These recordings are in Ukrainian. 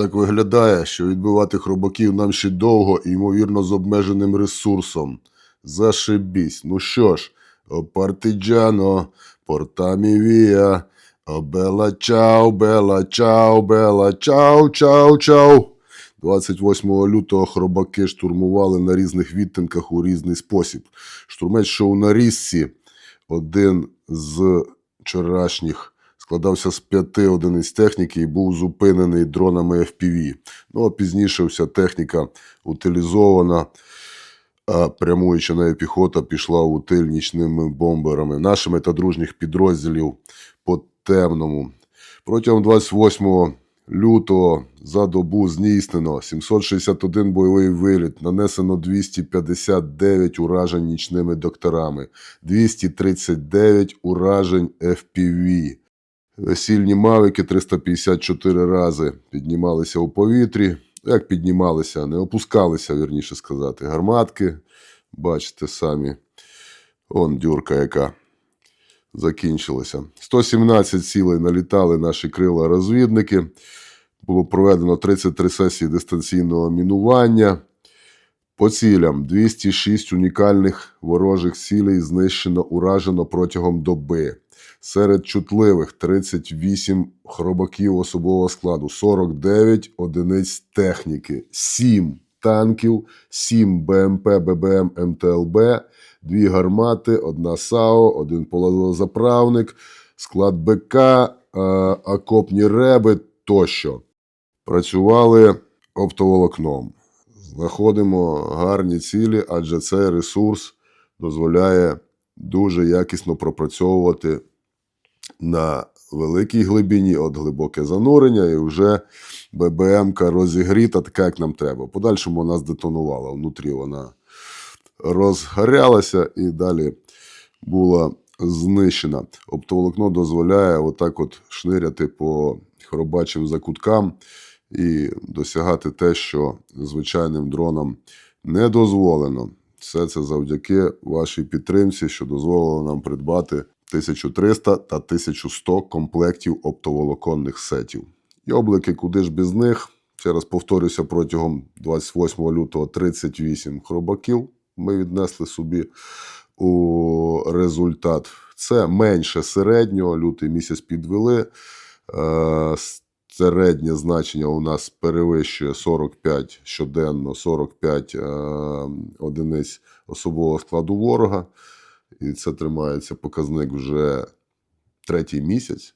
Так виглядає, що відбивати хробаків нам ще довго і, ймовірно, з обмеженим ресурсом. Зашибісь. Ну що ж, о партиджано, портамі вія, о бела чау, бела чау, бела чау, чау, чау. 28 лютого хробаки штурмували на різних відтинках у різний спосіб. Штурмець шоу на різці, один з вчорашніх, складався з п'яти одиниць техніки і був зупинений дронами FPV. Ну а пізніше вся техніка утилізована, а прямуюча нею піхота пішла у тиль нічними бомберами нашими та дружніх підрозділів по темному. Протягом 28 лютого за добу здійснено 761 бойовий виліт, нанесено 259 уражень нічними докторами, 239 уражень FPV. Весільні мавики 354 рази піднімалися у повітрі. Як піднімалися, не опускалися, вірніше сказати. Гарматки, бачите самі. Он дюрка яка закінчилася. 117 цілей налітали наші крила розвідники. Було проведено 33 сесії дистанційного мінування. По цілям 206 унікальних ворожих цілей знищено уражено протягом доби. Серед чутливих 38 хробаків особового складу, 49 одиниць техніки, 7 танків, 7 БМП, ББМ, МТЛБ, 2 гармати, 1 САО, 1 полозаправник, склад БК, е, окопні реби тощо. Працювали оптоволокном. Знаходимо гарні цілі, адже цей ресурс дозволяє дуже якісно пропрацьовувати на великій глибині от глибоке занурення, і вже ББМка розігріта, така, як нам треба. Подальшому вона здетонувала. Внутрі вона розгорялася і далі була знищена. Оптоволокно дозволяє отак от шниряти по хробачим закуткам і досягати те, що звичайним дронам не дозволено. Все це завдяки вашій підтримці, що дозволило нам придбати 1300 та 1100 комплектів оптоволоконних сетів. Йоблики, куди ж без них? Ще раз повторюся, протягом 28 лютого 38 хробаків ми віднесли собі у результат. Це менше середнього, лютий місяць підвели. Е, Середнє значення у нас перевищує 45 щоденно, 45 е, одиниць особового складу ворога. І це тримається показник вже третій місяць.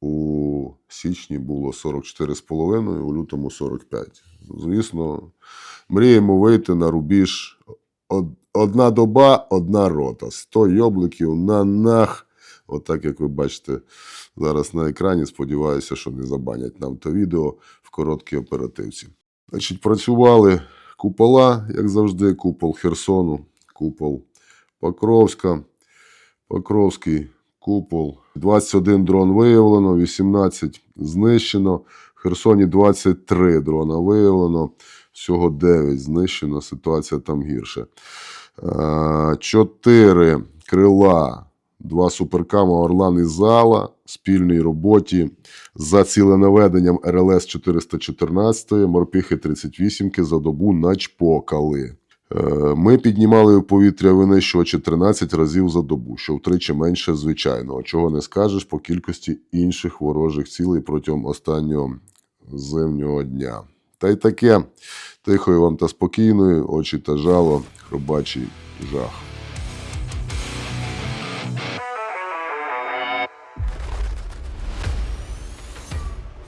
У січні було 44,5, у лютому 45. Звісно, мріємо вийти на рубіж одна доба, одна рота. 100 йобликів на нах. Отак, як ви бачите зараз на екрані. Сподіваюся, що не забанять нам то відео в короткій оперативці. Значить, працювали купола, як завжди, купол Херсону, купол Покровська, Покровський купол. 21 дрон виявлено, 18 знищено. В Херсоні 23 дрона виявлено, всього 9 знищено. Ситуація там гірше. 4 крила, два суперкама Орлан і Зала спільній роботі за ціленаведенням РЛС 414, морпіхи 38 за добу начпокали. Е, Ми піднімали в повітря винищувачі 13 разів за добу, що втричі менше звичайного, чого не скажеш по кількості інших ворожих цілей протягом останнього зимнього дня. Та й таке тихої вам та спокійної, очі та жало, хробачий жах.